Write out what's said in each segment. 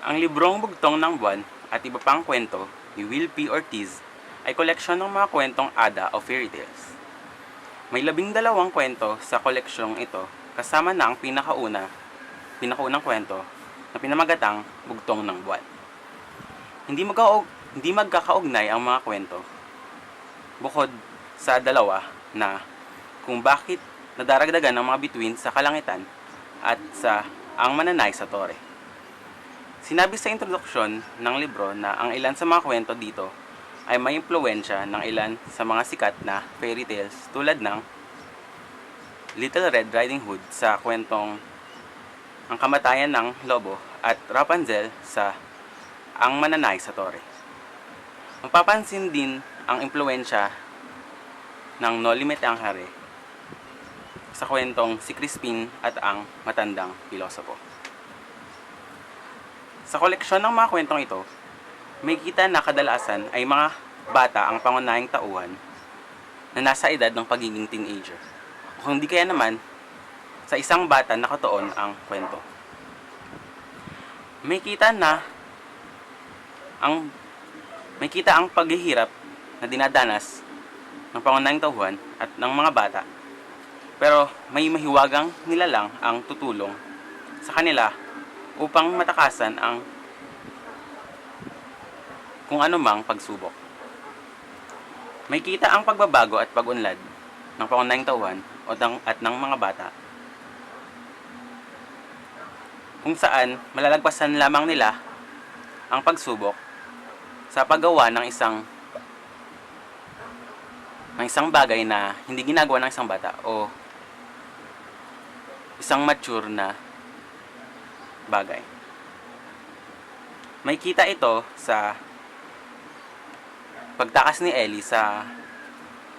Ang librong Bugtong ng Buwan at iba pang kwento ni Will P. Ortiz ay koleksyon ng mga kwentong ada o fairy tales. May labing dalawang kwento sa koleksyong ito kasama na ang pinakauna, pinakaunang kwento na pinamagatang Bugtong ng Buwan. Hindi, magkaog, hindi magkakaugnay ang mga kwento bukod sa dalawa na kung bakit nadaragdagan ng mga bituin sa kalangitan at sa ang mananay sa tore. Sinabi sa introduksyon ng libro na ang ilan sa mga kwento dito ay may impluensya ng ilan sa mga sikat na fairy tales tulad ng Little Red Riding Hood sa kwentong Ang Kamatayan ng Lobo at Rapunzel sa Ang Mananay sa Tore. Mapapansin din ang impluensya ng No Limit ang Hare sa kwentong si Crispin at ang Matandang Pilosopo. Sa koleksyon ng mga kwentong ito, may kita na kadalasan ay mga bata ang pangunahing tauhan na nasa edad ng pagiging teenager. O kung di kaya naman, sa isang bata nakatuon ang kwento. May kita na ang may kita ang paghihirap na dinadanas ng pangunahing tauhan at ng mga bata. Pero may mahiwagang nilalang ang tutulong sa kanila upang matakasan ang kung anumang pagsubok. May kita ang pagbabago at pag-unlad ng pangunahing tauhan o ng, at ng mga bata kung saan malalagpasan lamang nila ang pagsubok sa paggawa ng isang ng isang bagay na hindi ginagawa ng isang bata o isang mature na bagay. May kita ito sa pagtakas ni Ellie sa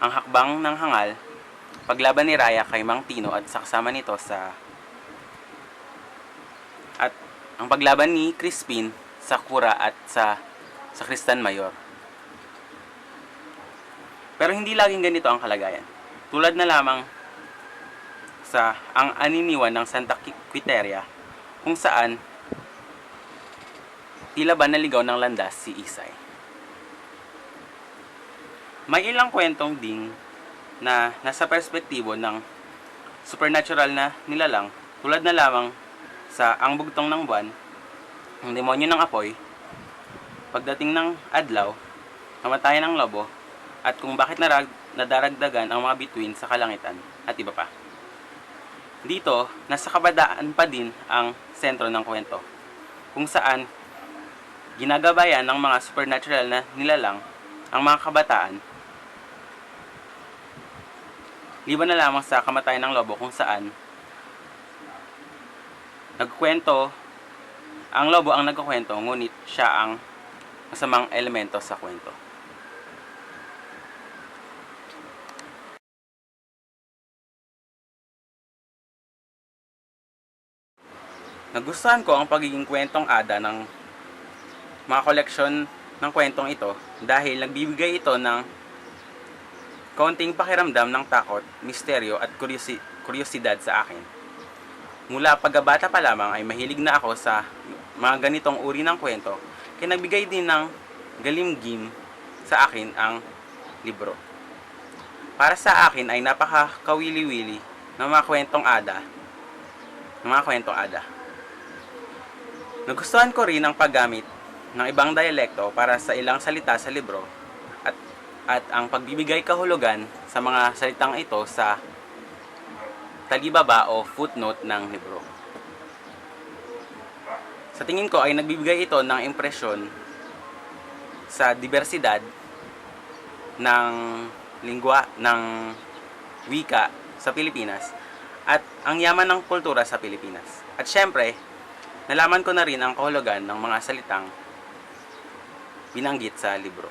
ang hakbang ng hangal, paglaban ni Raya kay Mang Tino at sa kasama nito sa at ang paglaban ni Crispin sa Kura at sa sa Kristan Mayor. Pero hindi laging ganito ang kalagayan. Tulad na lamang sa ang aniniwan ng Santa Quiteria kung saan tila ba naligaw ng landas si Isay. May ilang kwentong ding na nasa perspektibo ng supernatural na nilalang tulad na lamang sa Ang Bugtong ng Buwan, ang demonyo ng apoy, pagdating ng adlaw, kamatayan ng lobo, at kung bakit narag, nadaragdagan ang mga bituin sa kalangitan at iba pa. Dito, nasa kabadaan pa din ang sentro ng kwento, kung saan ginagabayan ng mga supernatural na nilalang ang mga kabataan liban na lamang sa kamatayan ng lobo kung saan nagkwento ang lobo ang nagkukwento ngunit siya ang masamang elemento sa kwento. Nagustuhan ko ang pagiging kwentong ada ng mga koleksyon ng kwentong ito dahil nagbibigay ito ng kaunting pakiramdam ng takot, misteryo at kuryosi- kuryosidad sa akin. Mula pagkabata pa lamang ay mahilig na ako sa mga ganitong uri ng kwento kaya nagbigay din ng galimgim sa akin ang libro. Para sa akin ay napaka-kawili-wili ng mga kwentong ada ng mga kwentong ada. Nagustuhan ko rin ang paggamit ng ibang dialekto para sa ilang salita sa libro at at ang pagbibigay kahulugan sa mga salitang ito sa talibaba o footnote ng libro. Sa tingin ko ay nagbibigay ito ng impresyon sa diversidad ng lingwa ng wika sa Pilipinas at ang yaman ng kultura sa Pilipinas. At syempre, nalaman ko na rin ang kahulugan ng mga salitang binanggit sa libro.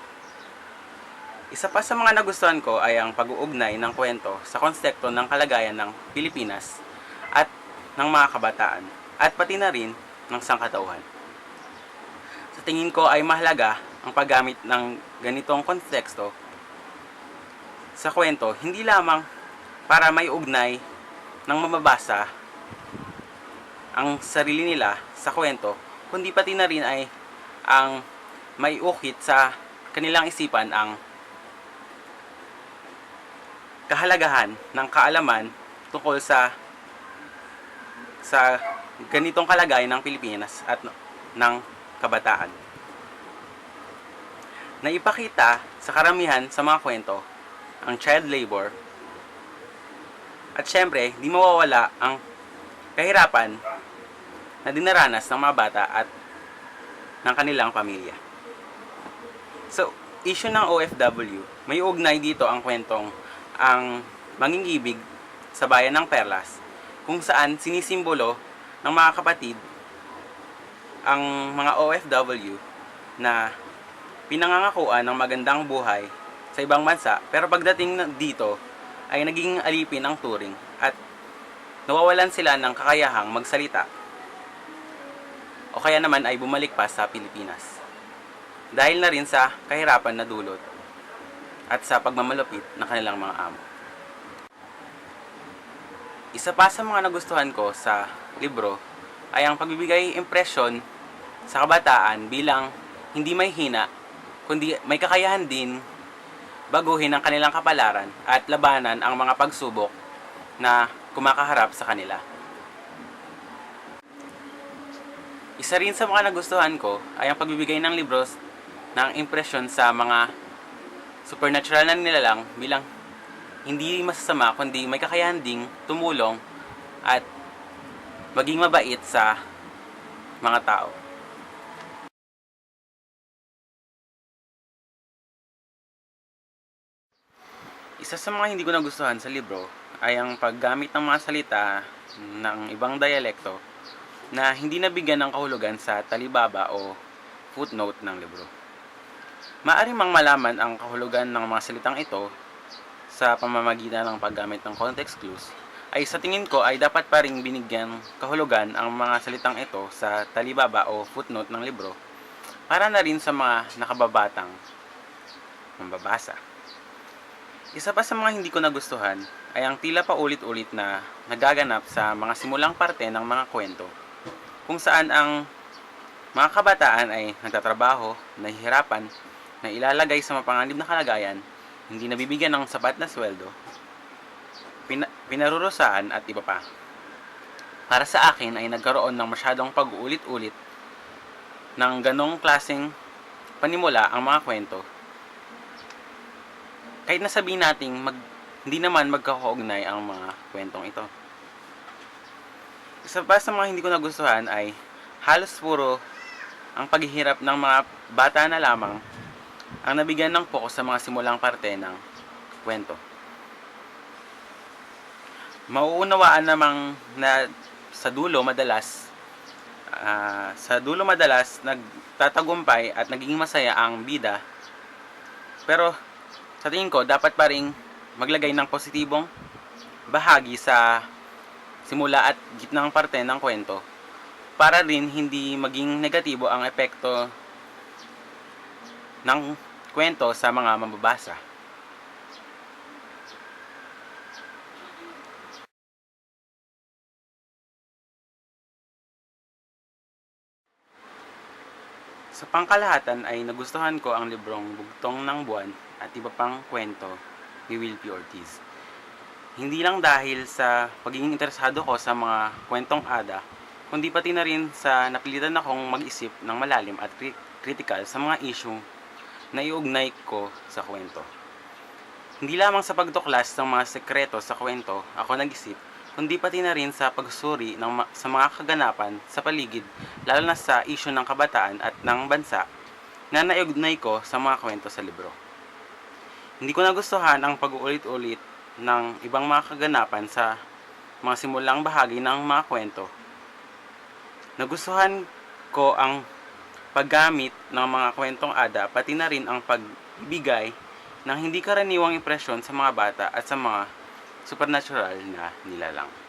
Isa pa sa mga nagustuhan ko ay ang pag-uugnay ng kwento sa konsepto ng kalagayan ng Pilipinas at ng mga kabataan at pati na rin ng sangkatauhan. Sa tingin ko ay mahalaga ang paggamit ng ganitong konteksto sa kwento hindi lamang para may ugnay ng mamabasa ang sarili nila sa kwento kundi pati na rin ay ang may ukit sa kanilang isipan ang kahalagahan ng kaalaman tungkol sa sa ganitong kalagayan ng Pilipinas at ng kabataan. Naipakita sa karamihan sa mga kwento ang child labor at syempre, di mawawala ang kahirapan na dinaranas ng mga bata at ng kanilang pamilya. So, issue ng OFW, may ugnay dito ang kwentong ang mangingibig sa bayan ng Perlas kung saan sinisimbolo ng mga kapatid ang mga OFW na pinangangakuan ng magandang buhay sa ibang bansa pero pagdating dito ay naging alipin ang touring at nawawalan sila ng kakayahang magsalita o kaya naman ay bumalik pa sa Pilipinas dahil na rin sa kahirapan na dulot at sa pagmamalupit ng kanilang mga amo. Isa pa sa mga nagustuhan ko sa libro ay ang pagbibigay impresyon sa kabataan bilang hindi may hina, kundi may kakayahan din baguhin ang kanilang kapalaran at labanan ang mga pagsubok na kumakaharap sa kanila. Isa rin sa mga nagustuhan ko ay ang pagbibigay ng libros ng impresyon sa mga supernatural na nilalang bilang hindi masasama kundi may kakayahan ding tumulong at maging mabait sa mga tao. Isa sa mga hindi ko nagustuhan sa libro ay ang paggamit ng mga salita ng ibang dialekto na hindi nabigyan ng kahulugan sa talibaba o footnote ng libro. Maari mang malaman ang kahulugan ng mga salitang ito sa pamamagitan ng paggamit ng context clues ay sa tingin ko ay dapat pa rin binigyan kahulugan ang mga salitang ito sa talibaba o footnote ng libro para na rin sa mga nakababatang mambabasa. Isa pa sa mga hindi ko nagustuhan ay ang tila pa ulit-ulit na nagaganap sa mga simulang parte ng mga kwento kung saan ang mga kabataan ay nagtatrabaho, nahihirapan, na ilalagay sa mapanganib na kalagayan, hindi nabibigyan ng sapat na sweldo, pina- pinarurusaan at iba pa. Para sa akin ay nagkaroon ng masyadong pag-uulit-ulit ng ganong klaseng panimula ang mga kwento kahit na sabihin nating mag, hindi naman magkakaugnay ang mga kwentong ito. Isa pa sa mga hindi ko nagustuhan ay halos puro ang paghihirap ng mga bata na lamang ang nabigyan ng focus sa mga simulang parte ng kwento. Mauunawaan namang na sa dulo madalas ah, sa dulo madalas nagtatagumpay at naging masaya ang bida pero sa tingin ko, dapat pa rin maglagay ng positibong bahagi sa simula at gitnang parte ng kwento para rin hindi maging negatibo ang epekto ng kwento sa mga mababasa. Sa pangkalahatan ay nagustuhan ko ang librong Bugtong ng Buwan at iba pang kwento ni Will P. Ortiz. Hindi lang dahil sa pagiging interesado ko sa mga kwentong ada, kundi pati na rin sa napilitan akong mag-isip ng malalim at cri- critical sa mga issue na iugnay ko sa kwento. Hindi lamang sa pagtuklas ng mga sekreto sa kwento ako nag-isip, kundi pati na rin sa pagsuri ng ma- sa mga kaganapan sa paligid, lalo na sa issue ng kabataan at ng bansa na naiugnay ko sa mga kwento sa libro. Hindi ko nagustuhan ang pag-uulit-ulit ng ibang mga kaganapan sa mga simulang bahagi ng mga kwento. Nagustuhan ko ang paggamit ng mga kwentong ada, pati na rin ang pagbigay ng hindi karaniwang impresyon sa mga bata at sa mga supernatural na nilalang.